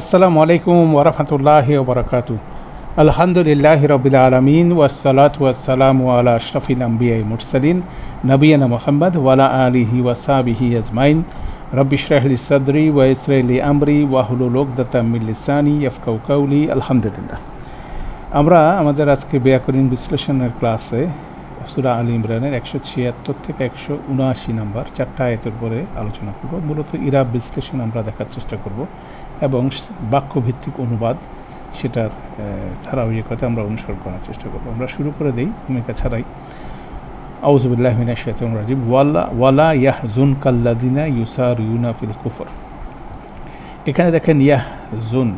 আসসালামু আলাইকুম ওরহমতুল্লাহ ওবরাকাতু আলহামদুলিল্লাহ রবিল আলমিন ওয়াসালাত ওয়াসালাম আলা আশরফিল আম্বিয়াই মুরসালিন নবিয়ানা মোহাম্মদ ওয়ালা আলিহি ওয়াসাবিহি আজমাইন। রব্বিশরাহলি সদরি ওয়াইসরাইলি আমরি ওয়াহুলুল ওকদাতামিল্লিসানি ইয়ফকাউ কাউলি। আলহামদুলিল্লাহ। আমরা আমাদের আজকে ব্যাকরণ বিশ্লেষণের ক্লাসে সুরা আলী ইমরানের একশো ছিয়াত্তর থেকে একশো উনআশি নাম্বার চারটা আয়তের পরে আলোচনা করব। মূলত ইরাব বিশ্লেষণ আমরা দেখার চেষ্টা করব। এবং বাক্যভিত্তিক অনুবাদ, সেটার ছাড়াও ইয়ে ধারাবাহিকতা আমরা অনুসরণ করার চেষ্টা করব। আমরা শুরু করে দিই ভূমিকা ছাড়াই। আউজুবিল্লাহ মিনা শাইতান রাজিম। ওয়ালা ওয়ালা ইয়াহ জুন কাল্লাদিনা ইউসার ইউনা কুফর। এখানে দেখেন ইয়াহ জুন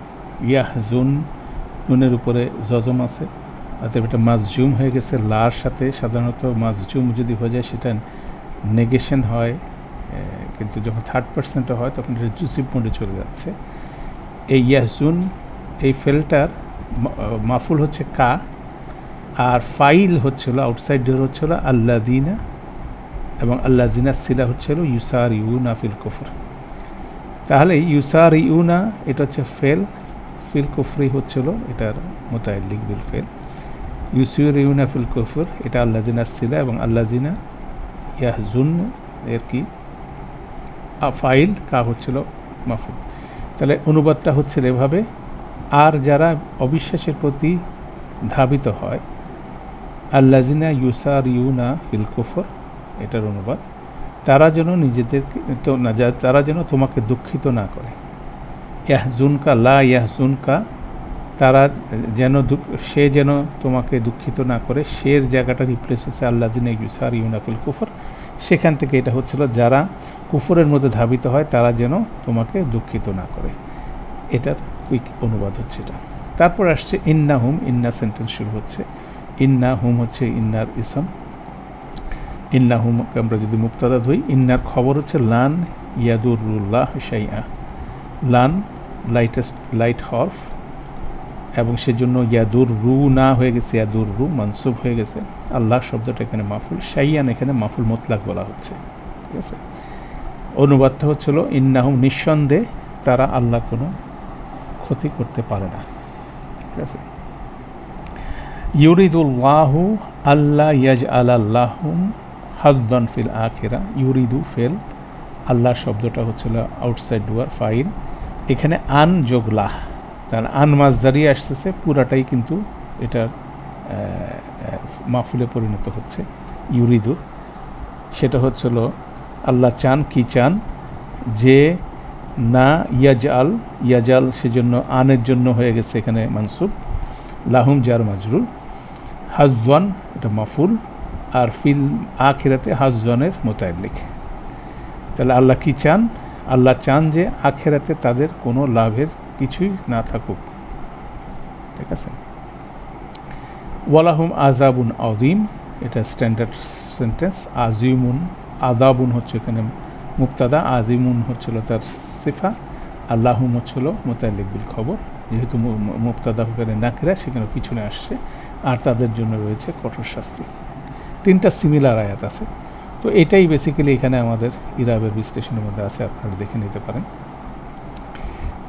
ইয়াহ জুন নুনের উপরে জজম আছে। অর্থাৎ এটা মাজজুম হয়ে গেছে। লার সাথে সাধারণত মাজজুম যদি হয়ে যায়, সেটা নেগেশন হয় কিন্তু যখন থার্ড পার্সেন্টে হয়, তখন এটা জুসিব মোডে চলে যাচ্ছে। এই ইয়াহজুন এই ফেলটার মাফুল হচ্ছে কা, আর ফাইল হচ্ছিল আউটসাইড ডোর হচ্ছিল আল্লাদিনা এবং আল্লাদিনা সিলা হচ্ছিল ইউসার ইউনা ফিল কুফর। তাহলে ইউসার ইউনা এটা হচ্ছে ফেল, ফিল কুফরি হচ্ছিল এটার মোতায়েলিক বিল ফেল। ইউসিউর ইউনা ফিল কুফর, এটা আল্লাদিনা সিলা এবং আল্লাদিনা ইয়াহজুন এর কি? ফাইল, কা হচ্ছিল মাফুল। তাহলে অনুবাদটা হচ্ছে এভাবে। আর যারা অবিশ্বাসের প্রতি ধাবিত হয় আল্লাজিনা ইউসার ইউনা ফিল কুফর, এটার অনুবাদ, তারা যেন নিজেদেরকে তো না তারা যেন তোমাকে দুঃখিত না করে। ইয়াহ জুনকা লা ইয়াহ জুনকা তারা যেন সে যেন তোমাকে দুঃখিত না করে শের জায়গাটা রিপ্লেস হচ্ছে আল্লাজিনা ইউসার ইউনা ফিল কুফর। সেখান থেকে এটা হচ্ছিল যারা কুফরের মধ্যে ধাবিত হয়, তারা যেন তোমাকে দুঃখিত না করে। এটার কুইক অনুবাদ হচ্ছে এটা। তারপর আসছে ইন্না হুম, ইন্না সেন্টেন্স শুরু হচ্ছে। ইন্না হুম হচ্ছে ইন্নার ইসম। ইন্না হুমকে আমরা যদি মুক্তাদা ধুই ইন্নার খবর হচ্ছে লান ইয়াদুরুল্লাহ শাইয়া লান লাইটেস্ট লাইট হরফ এবং সেজন্য ইয়াদুর রু না হয়ে গেছে ইয়াদুর রু মানসুব হয়ে গেছে। আল্লাহ শব্দটা এখানে মাফুল শাইয়ান এখানে মাফুল মোতলাক বলা হচ্ছে। ঠিক আছে? অনুবাদটা হচ্ছিল, ইন্নাহুম নিঃসন্দেহে তারা আল্লাহ কোনো ক্ষতি করতে পারে না। ঠিক আছে? ইউরিদুল্লাহু আল্লাহ ইয়াজ আল্লাহুম হাদ্দান ফিল আখেরা। ইউরিদু ফেল আল্লাহ শব্দটা হচ্ছিল আউটসাইড ডুয়ার ফাইল। এখানে আন যোগলাহ তার আন মাজদারি আসতেছে, পুরাটাই কিন্তু এটার মাফুলে পরিণত হচ্ছে। ইউরিদু, সেটা হচ্ছিল আল্লাহ চান কি চান? যে না ইয়াজাল ইয়াজাল সেজন্য আনের জন্য হয়ে গেছে এখানে মানসুব লাহুম জার মাজরুল। হাজওয়ান এটা মাফুল। আর ফিল আখেরাতে হাজওয়ানের মোতায়েলিক তাহলে আল্লাহ কি চান? আল্লাহ চান যে আখেরাতে তাদের কোনো লাভের কিছুই না থাকুক। ঠিক আছে? ওয়ালাহুম আজাবুন আদিম এটা স্ট্যান্ডার্ড সেন্টেন্স আজিমুন আদাবুন হচ্ছে এখানে মুক্তাদা আজিমুন হচ্ছিল তার সিফা, আল্লাহুম হচ্ছিল মোতালিক বিল খবর। যেহেতু মুক্তাদা ওখানে নাকিরা, সেখানে পিছনে আসছে, আর তাদের জন্য রয়েছে কঠোর শাস্তি। তিনটা সিমিলার আয়াত আছে। তো এটাই বেসিক্যালি এখানে আমাদের ইরাবের বিশ্লেষণের মধ্যে আছে, আপনারা দেখে নিতে পারেন।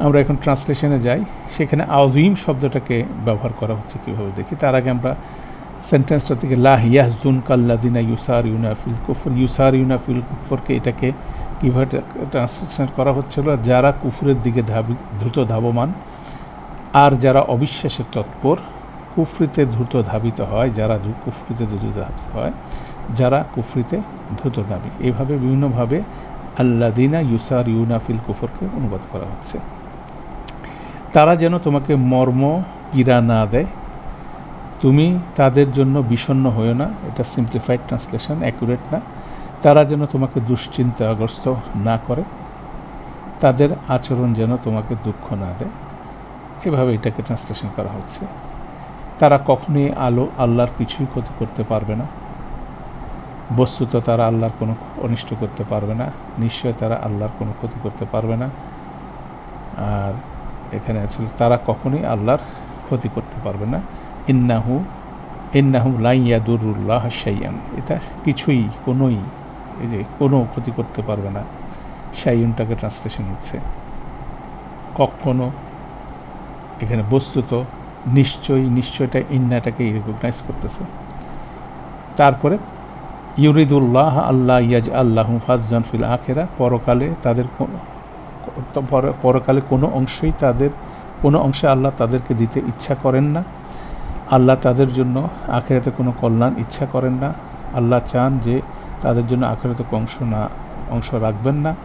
আমরা এখন ট্রান্সলেশনে যাই। সেখানে আউজিম শব্দটাকে ব্যবহার করা হচ্ছে কীভাবে দেখি। তার আগে আমরা সেন্টেন্সটা থেকে লাহ ইয়াহজুন কাল্লাদিনা ইউসার ইউনাফিল কুফর ইউসার ইউনাফিল কুফরকে এটাকে কীভাবে ট্রান্সলেশন করা হচ্ছিল, যারা কুফরের দিকে ধাবি, দ্রুত ধাবমান, আর যারা অবিশ্বাসের তৎপর, কুফরিতে দ্রুত ধাবিত হয়, যারা কুফরিতে দ্রুত ধাবিত হয়, যারা কুফরিতে দ্রুত ধাবি। এইভাবে বিভিন্নভাবে আল্লাদিনা ইউসার ইউনাফিল কুফরকে অনুবাদ করা হচ্ছে। তারা যেন তোমাকে মর্ম পীড়া না দেয় তুমি তাদের জন্য বিষণ্ণ হয়েও না। এটা সিম্পলিফাইড ট্রান্সলেশন অ্যাকুরেট না। তারা যেন তোমাকে দুশ্চিন্তাগ্রস্ত না করে, তাদের আচরণ যেন তোমাকে দুঃখ না দেয়। এভাবে এটাকে ট্রান্সলেশন করা হচ্ছে। তারা কখনোই আলো, আল্লাহর কিছুই ক্ষতি করতে পারবে না। বস্তুত তারা আল্লাহর কোনো অনিষ্ট করতে পারবে না। নিশ্চয় তারা আল্লাহর কোনো ক্ষতি করতে পারবে না। আর এখানে আসলে তারা কখনোই আল্লাহর ক্ষতি করতে পারবে না। ইন্নাহু ইন্নাহু লাইয়াদুরুল্লাহ সাইয়াম এটা কিছুই, কোনোই, এই যে কোনো ক্ষতি করতে পারবে না। সাইয়ুনটাকে ট্রান্সলেশন হচ্ছে। কখনো এখানে বস্তুত নিশ্চয়ই, নিশ্চয়টা ইন্নাটাকে রিকগনাইজ করতেছে। তারপরে, ইউরিদুল্লাহ আল্লাহ ইয়াজ আল্লাহ ফাজন ফিল আখেরা, পরকালে তাদের পরকালে কোনো অংশই তাদের, কোনো অংশে আল্লাহ তাদেরকে দিতে ইচ্ছা করেন না। আল্লাহ তাদের জন্য আখেরাতে কোনো কল্যাণ ইচ্ছা করেন না। আল্লাহ চান যে তাদের জন্য আখেরাতে অংশ না, অংশ রাখবেন না।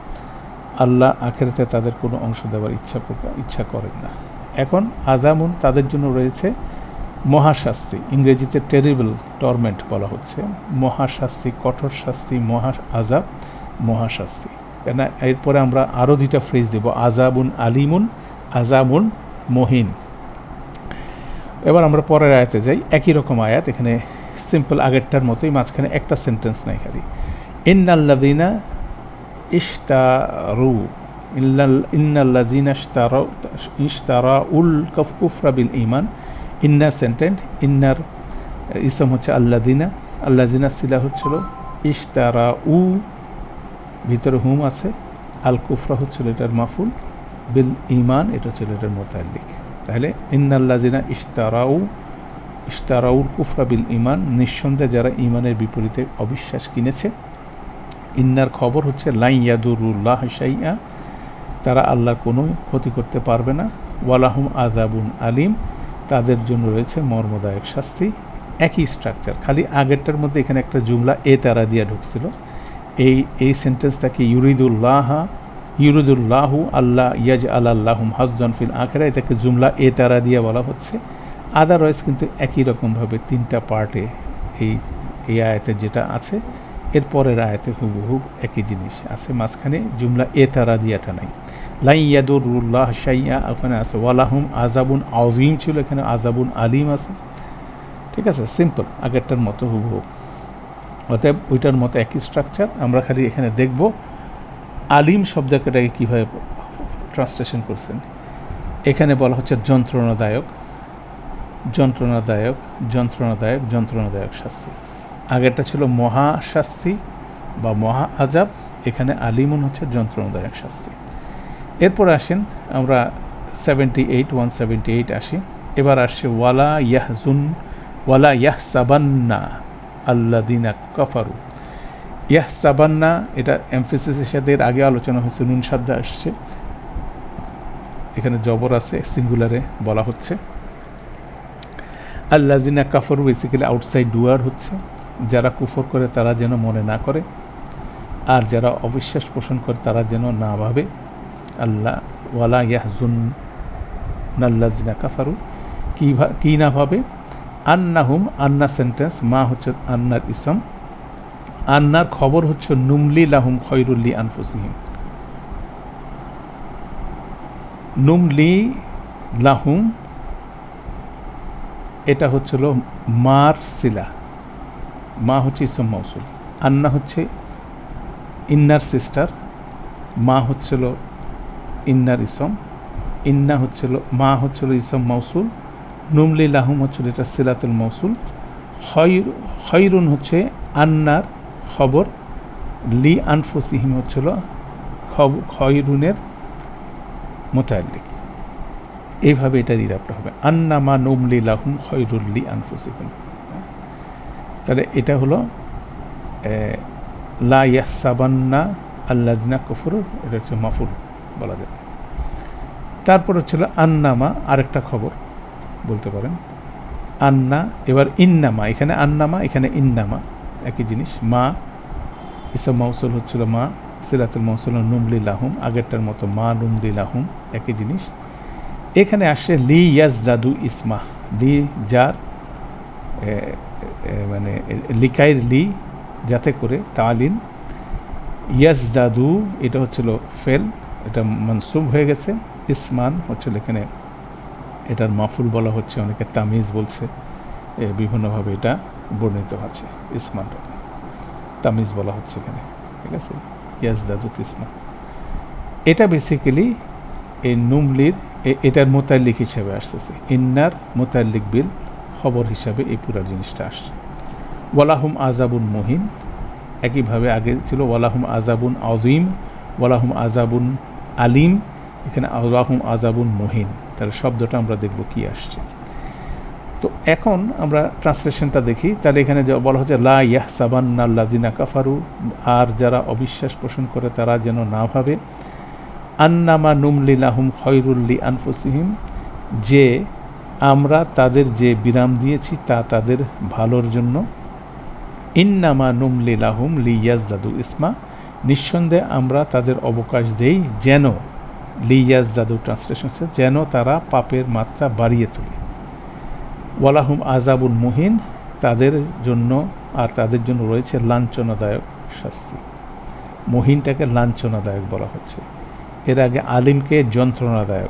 আল্লাহ আখেরাতে তাদের কোনো অংশ দেওয়ার ইচ্ছা ইচ্ছা করেন না। এখন আদামুন তাদের জন্য রয়েছে মহাশাস্তি। ইংরেজিতে টেরিবল টর্মেন্ট বলা হচ্ছে। মহাশাস্তি, কঠোর শাস্তি, মহা আজাব মহাশাস্তি। কেন এরপরে আমরা আরও দুইটা ফ্রেজ দেব। আজাবুন আলিমুন আজাবুন মহিন। এবার আমরা পরের আয়াতে যাই। একই রকম আয়াত, এখানে সিম্পল আগেরটার মতোই মাঝখানে একটা সেন্টেন্স নাই খালি। ইন্নাল্লাদিনা ইশতারু ইন্নাল্লাজিনা ইশতারা উল কফ বিল ইমান ইন্না সেন্টেন্ট ইন্নার ইসম হচ্ছে আল্লাদিনা আল্লাদিনা সিলা হচ্ছিল ইশতারা উ ভিতরে হুম আছে। আল কুফরা হচ্ছিল এটার মাফুল। বিল ইমান এটা ছিল এটার মোতাল্লিক। তাহলে ইন্নাল্লাজিনা ইশতারাউ, ইশতারাউল কুফরা বিল ইমান নিঃসন্দেহে যারা ইমানের বিপরীতে অবিশ্বাস কিনেছে, ইন্নার খবর হচ্ছে লাই ইয়াদুরুল্লাহ শাইয়া তারা আল্লাহর কোনো ক্ষতি করতে পারবে না। ওয়ালাহুম আজাবুন আলিম, তাদের জন্য রয়েছে মর্মদায়ক শাস্তি। একই স্ট্রাকচার খালি আগেরটার মধ্যে এখানে একটা জুমলা এ তারা দিয়া ঢুকছিল। এই এই সেন্টেন্সটাকে ইউরিদুল্লাহ ইউরিদুল্লাহু আল্লাহ ইয়াজ আল্লাহুম হাজজন ফিল আখেরা এটাকে জুমলা এ তারা দিয়া বলা হচ্ছে। আদারওয়াইজ কিন্তু একই রকমভাবে তিনটা পার্টে এই এই আয়াতে যেটা আছে, এর পরের আয়াতে হুবহু একই জিনিস আছে, মাঝখানে জুমলা এ তারা দিয়াটা নাই। লাই ইয়াদুরুল্লাহ শাইয়া, ওখানে আছে, ওয়ালাহুম আজাবুন আউজিম ছিল, এখানে আজাবুন আলিম আছে। ঠিক আছে, সিম্পল, আগেরটার মতো হুবহু। অতএব ওইটার মতো একই স্ট্রাকচার, আমরা খালি এখানে দেখব আলিম শব্দটাকে কীভাবে ট্রান্সলেশন করছেন? এখানে বলা হচ্ছে যন্ত্রণাদায়ক যন্ত্রণাদায়ক যন্ত্রণাদায়ক যন্ত্রণাদায়ক শাস্তি। আগেরটা ছিল মহা শাস্তি বা মহা আজাব এখানে আলিমুন হচ্ছে যন্ত্রণাদায়ক শাস্তি। এরপর আসেন আমরা seventy eight one seventy eight আসি। এবার আসছে ওয়ালা ইয়াহজুন, ওয়ালা ইয়াহ সাবান্না আল্লাদিনা কফারু। ইয়াহ সাবান্না এটা এমফিসিসের সাথে এর আগে আলোচনা হয়েছে, নুন শব্দ আসছে। এখানে জবর আছে সিঙ্গুলারে বলা হচ্ছে। আল্লাদিনা কাফর বেসিক্যালি আউটসাইড ডুয়ার হচ্ছে। যারা কুফর করে, তারা যেন মনে না করে। আর যারা অবিশ্বাস পোষণ করে, তারা যেন না ভাবে। আল্লাহ ওয়ালা ইয়াহজুন নাল্লাজিনা কাফারু। কী কী না ভাবে? আন্না হুম আন্না সেন্টেন্স মা হচ্ছে আন্নার ইসম আন্নার খবর হচ্ছে, নুমলি লাহুম খৈরুল্লি আনফুসিহিম। নুমলি লাহুম, এটা হচ্ছিল মার শিলা মা হচ্ছে ইসম মৌসুল আন্না হচ্ছে ইন্নার সিস্টার। মা হচ্ছিল ইন্নার ইসম। ইন্না হচ্ছিল, মা হচ্ছিল ইসম মৌসুল নুমলি লাহুম হচ্ছিল এটা সিলাতুল মৌসুল খৈরুন হচ্ছে আন্নার খবর, লি আনফুসিহিম হচ্ছিল খয়রুনের মোতাল্লিক এইভাবে এটা রিরাপটা হবে। আন্না মা নুমলি লাহুম খৈরুল্লি আনফুসিহিম। তাহলে এটা হলো লা ইয়াসাবান্না আল্লাজনা কফুর, এটা হচ্ছে মাফুল বলা যায়। তারপর হচ্ছিল আন্নামা আরেকটা খবর বলতে পারেন। আন্না, এবার ইন্নামা এখানে আন্নামা এখানে ইন্নামা একই জিনিস। মা ইসব মৌসুল হচ্ছিল মা, সিরাতুল মৌসুল নুমলি লাহুম আগেরটার মতো মা নুমলি লাহুম একই জিনিস। এখানে আসে লি ইয়াজ জাদু ইসমা, লি যার মানে লিকাইর লি, যাতে করে তালিন ইয়াজ দাদু এটা হচ্ছিল ফেল, এটা মনসুব হয়ে গেছে। ইসমান হচ্ছিল এখানে, এটার মাফুল বলা হচ্ছে, অনেকে তামিজ বলছে বিভিন্নভাবে এটা। বর্ণিত আছে ইসমানটাকে তামিজ বলা হচ্ছে এখানে, ঠিক আছে? ইয়াজ দাদু ইসমান। এটা বেসিক্যালি এই নুমলির এটার মোতাল্লিক হিসাবে আসতেছে। ইন্নার মোতাল্লিক বিল খবর হিসাবে এই পুরো জিনিসটা আসছে। ওয়ালাহুম আজাবুন মহিন, একইভাবে আগে ছিল ওয়ালাহুম আজাবুন আজিম ওয়ালাহুম আজাবুন আলিম, এখানে ওয়ালাহুম আজাবুন মহিন। তাহলে শব্দটা আমরা দেখব কি আসছে। তো এখন আমরা ট্রান্সলেশনটা দেখি। তাহলে এখানে বলা হচ্ছে, লা ইয়াহ সাবান্না লাজিনা কাফারু আর যারা অবিশ্বাস পোষণ করে তারা যেন না ভাবে। আন্নামা নুমলিলাহুম খয়রুল্লি আনফুসিহিম যে আমরা তাদের যে বিরাম দিয়েছি তা তাদের ভালোর জন্য। ইন্নামা নুমলিলাহুম লিয়াজদাদু ইসমা নিঃসন্দেহে আমরা তাদের অবকাশ দেই যেন লিয়াজদাদু ট্রান্সলেশন যেন তারা পাপের মাত্রা বাড়িয়ে তোলে। ওয়ালাহুম আজাবুল মুহিন, তাদের জন্য আর তাদের জন্য রয়েছে লাঞ্ছনাদায়ক শাস্তি। মহিনটাকে লাঞ্ছনাদায়ক বলা হচ্ছে। এর আগে আলিমকে যন্ত্রণাদায়ক,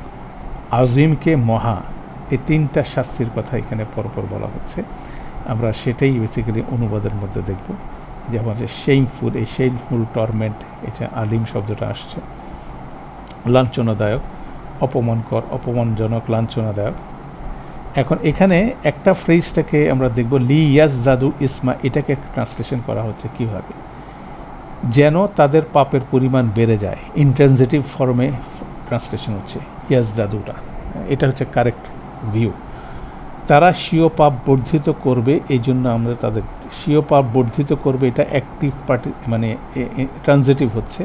আজিমকে মহা, এই তিনটা শাস্তির কথা এখানে পরপর বলা হচ্ছে। আমরা সেটাই বেসিক্যালি অনুবাদের মধ্যে দেখব। যেমন যে শেইমফুল এই শেইমফুল টর্মেন্ট এটা আলিম শব্দটা আসছে। লাঞ্ছনাদায়ক, অপমানকর, অপমানজনক, লাঞ্ছনাদায়ক। এখন এখানে একটা ফ্রেজটাকে আমরা দেখব লি ইয়াজ জাদু ইসমা, এটাকে একটা ট্রান্সলেশন করা হচ্ছে কীভাবে? যেন তাদের পাপের পরিমাণ বেড়ে যায়। ইন্ট্রানজেটিভ ফর্মে ট্রান্সলেশন হচ্ছে ইয়াজ দাদুটা এটা হচ্ছে কারেক্ট ভিউ তারা স্বীয় পাপ বর্ধিত করবে এই জন্য আমরা তাদের, স্বীয় পাপ বর্ধিত করবে, এটা অ্যাক্টিভ পার্টি মানে ট্রানজেটিভ হচ্ছে।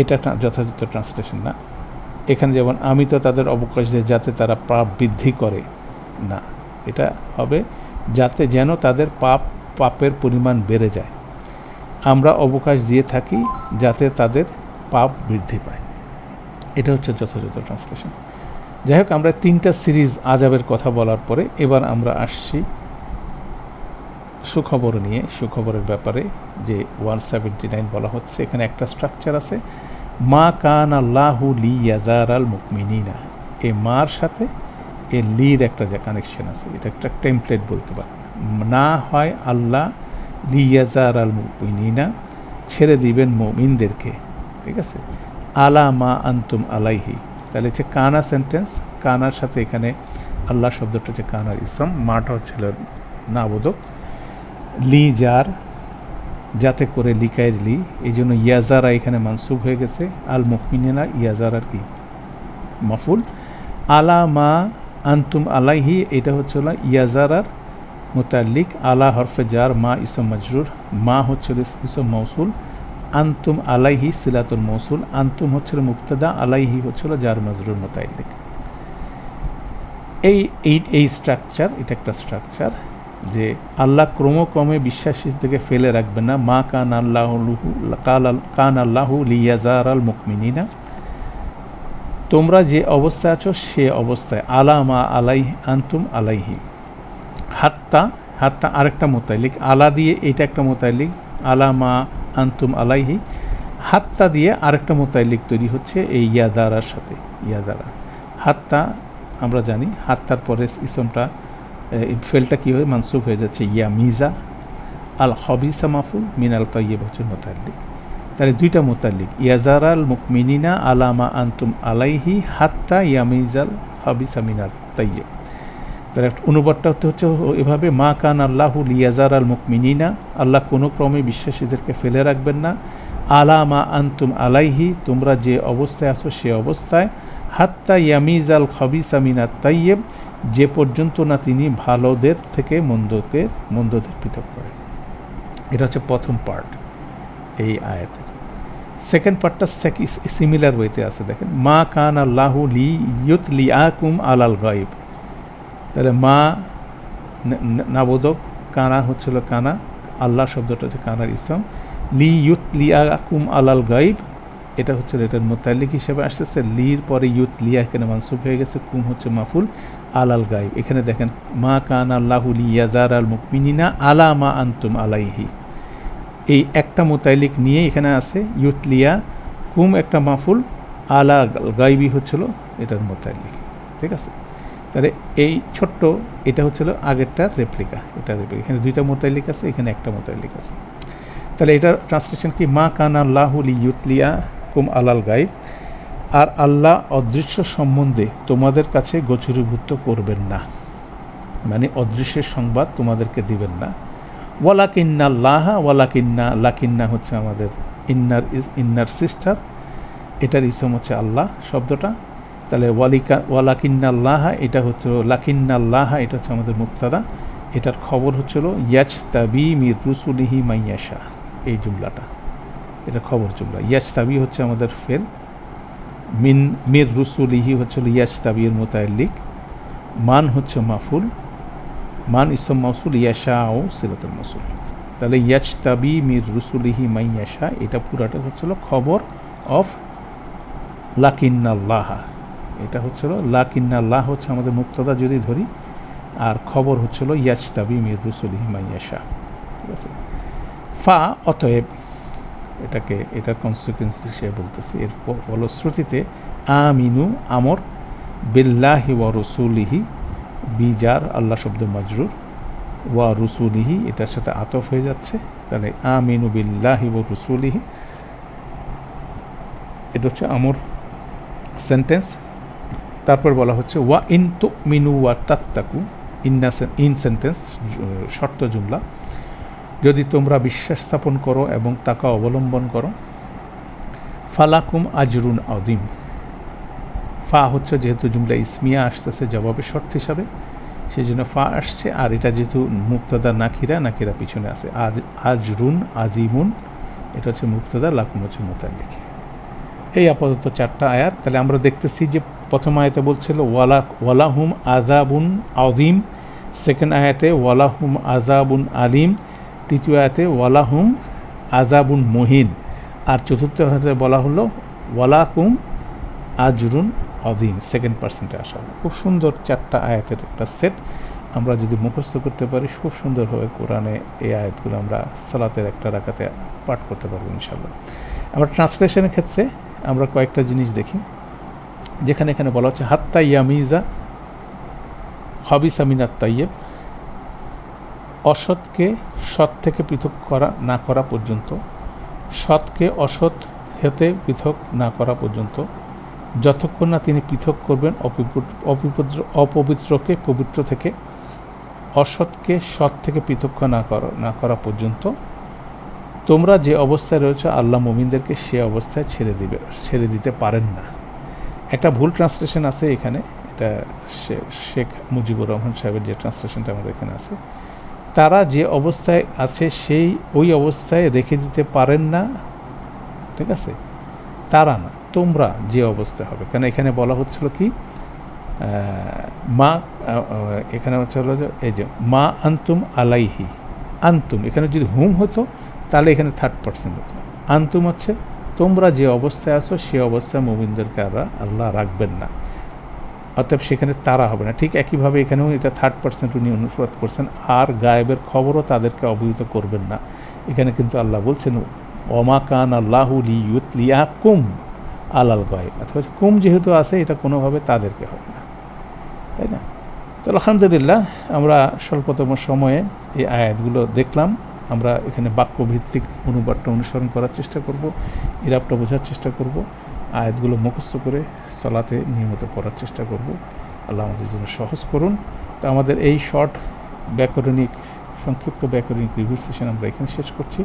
এটা যথাযথ ট্রান্সলেশন না। এখানে যেমন, আমি তো তাদের অবকাশ দিই যাতে তারা পাপ বৃদ্ধি করে। না। এটা হবে যাতে যেন তাদের পাপ, পাপের পরিমাণ বেড়ে যায়। আমরা অবকাশ দিয়ে থাকি যাতে তাদের পাপ বৃদ্ধি পায়। এটা হচ্ছে যথাযথ ট্রান্সলেশন। যাই হোক, আমরা তিনটা সিরিজ আজাবের কথা বলার পরে এবার আমরা আসছি সুখবর নিয়ে। সুখবরের ব্যাপারে যে ওয়ান সেভেন্টি নাইন বলা হচ্ছে, এখানে একটা স্ট্রাকচার আছে। মা কান আল্লাহু লি ইয়াজার আল মুকমিনা এ মার সাথে এ লির একটা যে কানেকশন আছে, এটা একটা টেমপ্লেট বলতে পারে না হয় আল্লাহ লি ইয়াজার আল মুকমিনা ছেড়ে দিবেন মমিনদেরকে, ঠিক আছে? আলা মা আন্তুম আলাইহি। তাহলে হচ্ছে কানা সেন্টেন্স কানার সাথে এখানে আল্লাহ শব্দটা হচ্ছে কানার ইসম, মাটা হচ্ছিল নাবোধক লি যার, যাতে করে লিকায়ের লি এই জন্য ইয়াজারা এখানে মানসুব হয়ে গেছে। আল মুকমিনা ইয়াজারার কি? মাফুল। আলা মা আন্তুম আলাইহি, এটা হচ্ছে হলো ইয়াজারার মোতাল্লিক, আলা হরফে জার, মা ইসম মজরুর, মা হচ্ছিল ইসম মৌসুল আন্তুম আলাইহি সিলাতুল মৌসুল আন্তুম হচ্ছিল মুক্তাদা আলাইহি হচ্ছিল জার মজরুর মোতাল্লিক। এই এই এই স্ট্রাকচার এটা একটা স্ট্রাকচার যে আল্লাহ ক্রমক্রমে বিশ্বাসীদেরকে ফেলে রাখবেন না, মা কান আল্লাহ কান আল্লাহু লিয়াজার আল মুকমিনা তোমরা যে অবস্থায় আছো, সে অবস্থায়। আলা মা আলাই আন্তুম আলাইহি। হাত্তা হাত্তা আরেকটা মোতালিক আলা দিয়ে এটা একটা মোতালিক আলা মা আন্তুম আলাইহি। হাত্তা দিয়ে আরেকটা মোতালিক তৈরি হচ্ছে এই ইয়াদারার সাথে, ইয়াদারা। হাত্তা, আমরা জানি, হাত্তার পরে ইসমটা ফেলটা কী হয়, মানসুব হয়ে যাচ্ছে ইয়া মিজা আল হবিসা মাফুল মিনাল তৈয়ব হচ্ছে মোতাল্লিক তাহলে দুইটা মোতাল্লিক। ইয়াজার আল মুকমিনা আলামা আন্তুম আলাইহি হাত্তা ইয়ামিজাল হবিসা মিনাল তৈয়ব তার একটা অনুবাদটা হচ্ছে এভাবে, মা কান আল্লাহ ইয়াজার আল মুকমিনা আল্লাহ কোনো ক্রমে বিশ্বাসীদেরকে ফেলে রাখবেন না। আলা মা আন্তুম আলাইহি, তোমরা যে অবস্থায় আছো সে অবস্থায়। হাত্তা ইয়ামিজ আল খবিসা মিনা তাইয়েব যে পর্যন্ত না তিনি ভালোদের থেকে মন্দকে, মন্দদের পৃথক করেন এটা হচ্ছে প্রথম পার্ট এই আয়াতের। সেকেন্ড পার্টটা সিমিলার ওয়েতে আছে, দেখেন। মা কান আল্লাহ লি ইয়ুত লি আকুম আলাল গাইব তাহলে মা নাবোধক কানা হচ্ছিল কানা, আল্লাহ শব্দটা হচ্ছে কানার ইসম। লি ইউত লিয়া আকুম আলাল গাইব এটা হচ্ছে এটার মোতাল্লিক হিসেবে আসতেছে। লির পরে ইউত লিয়া এখানে মানসুব হয়ে গেছে, কুম হচ্ছে মাফুল, আলাল গাইব এখানে দেখেন, মা কান আল্লাহ লিয়াজার আল মুকমিনা আলা মা আন্তুম আলাইহি। এই একটা মোতালিক নিয়ে এখানে আছে ইউত লিয়া, কুম একটা মাফুল, আলা গাইবি হচ্ছিল এটার মোতালিক, ঠিক আছে? তাহলে এই ছোট্ট, এটা হচ্ছিল আগেরটার রেপ্লিকা, এটা রেপ্লিকা। এখানে দুইটা মোতালিক আছে, এখানে একটা মোতালিক আছে। তাহলে এটার ট্রান্সলেশন কি? মা কান আল্লাহুল ইউতলিয়া কুম আলাল গাইব, আর আল্লাহ অদৃশ্য সম্বন্ধে তোমাদের কাছে গোচরীভূত করবেন না। মানে অদৃশ্যের সংবাদ তোমাদেরকে দিবেন না। ওয়ালাকিন্না লাহা ওয়ালাকিন্না, লাকিন্না হচ্ছে আমাদের ইন্নার ইন্নার সিস্টার। এটার ইসম হচ্ছে আল্লাহ শব্দটা। তাহলে ওয়ালিকা, ওয়ালাকিন্নাল্লাহা, এটা হচ্ছে লাকিন্নাল্লাহা, এটা হচ্ছে আমাদের মুক্তাদা। এটার খবর হচ্ছিল ইয়াচ তাবি মির রুসুলিহি মাইয়াশা এই জুমলাটা। এটা খবর জুমলা। ইয়াচ তাবি হচ্ছে আমাদের ফেল। মিন, মির রুসুলিহি হচ্ছিল ইয়াচ তাবির মোতাল্লিক মান হচ্ছে মাফুল। মান ইসম মাসুল ইয়াশা ও সিরাতুল মাসুল তাহলে ইয়াচ তাবি মির রুসুলিহি মাইয়াশা এটা পুরাটা হচ্ছিল খবর অফ লাকিন্নাল্লাহা। এটা হচ্ছিল লাকিন্নাল্লাহ হচ্ছে আমাদের মুক্তদা যদি ধরি, আর খবর হচ্ছিল ইয়াজতাবি মির রুসুলিহি মাইয়াশা ঠিক আছে? ফা, অতএব এটাকে, এটার কনসিকুয়েন্স হিসেবে বলতেছি। এর ফলশ্রুতিতে আমিনু, আমর, বিল্লাহি ওয়া রসুলিহি বিজার, আল্লাহ শব্দ মাজরুর। ওয়া রুসুলিহি, এটার সাথে আতফ হয়ে যাচ্ছে। তাহলে আমিনু বিল্লাহি ওয়া রসুলিহি। এটা হচ্ছে আমর সেন্টেন্স তারপর বলা হচ্ছে, ওয়া ইন তু মিনু ওয়া তাত্তাকু। ইন্না ইন সেন্টেন্স শর্ত জুমলা। যদি তোমরা বিশ্বাস স্থাপন করো এবং তাকে অবলম্বন করো, ফালাকুম আজরুন আদিম ফা হচ্ছে যেহেতু জুমলা ইসমিয়া আসতেছে জবাবে শর্ত হিসাবে সেই জন্য ফা আসছে, আর এটা যেহেতু মুক্তদা নাকিরা নাকিরা পিছনে আছে। আজ, আজরুন, আজিমুন, এটা হচ্ছে মুক্তদা, লাকুম হচ্ছে মোতালিক। এই আপাতত চারটা আয়াত, তাহলে আমরা দেখতেছি যে প্রথম আয়াতে বলছিল ওয়ালা ওয়ালাহুম আজাবুন আজিম সেকেন্ড আয়াতে ওয়ালাহুম আজাবুন আলিম, তৃতীয় আয়াতে ওয়ালাহুম আজাবুন মহিন, আর চতুর্থ আয়াতে বলা হলো, ওয়ালাকুম আজরুন অদিম সেকেন্ড পার্সেন্টে আসা। খুব সুন্দর চারটা আয়াতের একটা সেট আমরা যদি মুখস্থ করতে পারি, খুব সুন্দরভাবে কোরআনে এই আয়াতগুলো আমরা সালাতের একটা রাখাতে পাঠ করতে পারব ইনশাল্লাহ আবার ট্রান্সলেশনের ক্ষেত্রে আমরা কয়েকটা জিনিস দেখি। যেখানে এখানে বলা হচ্ছে, হাত্তা ইয়ামিজা হবিস আমিনাত তাইয়েব অসৎকে সৎ থেকে পৃথক করা না করা পর্যন্ত, সৎকে অসৎ হতে পৃথক না করা পর্যন্ত যতক্ষণ না তিনি পৃথক করবেন অপিপুত্র অপবিত্রকে, পবিত্র থেকে, অসৎকে সৎ থেকে পৃথক না করা না করা পর্যন্ত, তোমরা যে অবস্থায় রয়েছে, আল্লাহ মোমিনদেরকে সে অবস্থায় ছেড়ে দিবে, ছেড়ে দিতে পারেন না। একটা ভুল ট্রান্সলেশন আছে এখানে, এটা শেখ মুজিবুর রহমান সাহেবের যে ট্রান্সলেশনটা আমাদের এখানে আছে। তারা যে অবস্থায় আছে, সেই, ওই অবস্থায় রেখে দিতে পারেন না, ঠিক আছে? তারা না। তোমরা যে অবস্থায় হবে। কারণ এখানে বলা হচ্ছিল কি? মা এখানে হচ্ছে হলো যে এই যে মা আন্তুম আলাইহি। আন্তুম, এখানে যদি হুম হতো, তাহলে এখানে থার্ড পার্সেন্ট হতো। আন্তুম হচ্ছে তোমরা যে অবস্থায় আছো, সে অবস্থায় মোমিনদেরকে আর আল্লাহ রাখবেন না। অতএব সেখানে তারা হবে না। ঠিক একইভাবে এখানেও এটা থার্ড পার্সেন্ট উনি অনুসরণ করছেন। আর গায়েবের খবরও তাদেরকে অবহিত করবেন না। এখানে কিন্তু আল্লাহ বলছেন ওমা কান আল্লাহু লিউত লিয়া কুম আলাল গায়েব, অথবা কুম যেহেতু আছে, এটা কোনোভাবে তাদেরকে হবে না। তাই না? তো আলহামদুলিল্লাহ, আমরা স্বল্পতম সময়ে এই আয়াতগুলো দেখলাম। আমরা এখানে বাক্যভিত্তিক অনুবাদটা অনুসরণ করার চেষ্টা করব, ইরাবটা বোঝার চেষ্টা করব, আয়াতগুলো মুখস্থ করে চলাতে নিয়মিত পড়ার চেষ্টা করব। আল্লাহ আমাদের জন্য সহজ করুন। তো আমাদের এই শর্ট ব্যাকরণিক, সংক্ষিপ্ত ব্যাকরণিক রিভিউ সেশন আমরা এখানে শেষ করছি।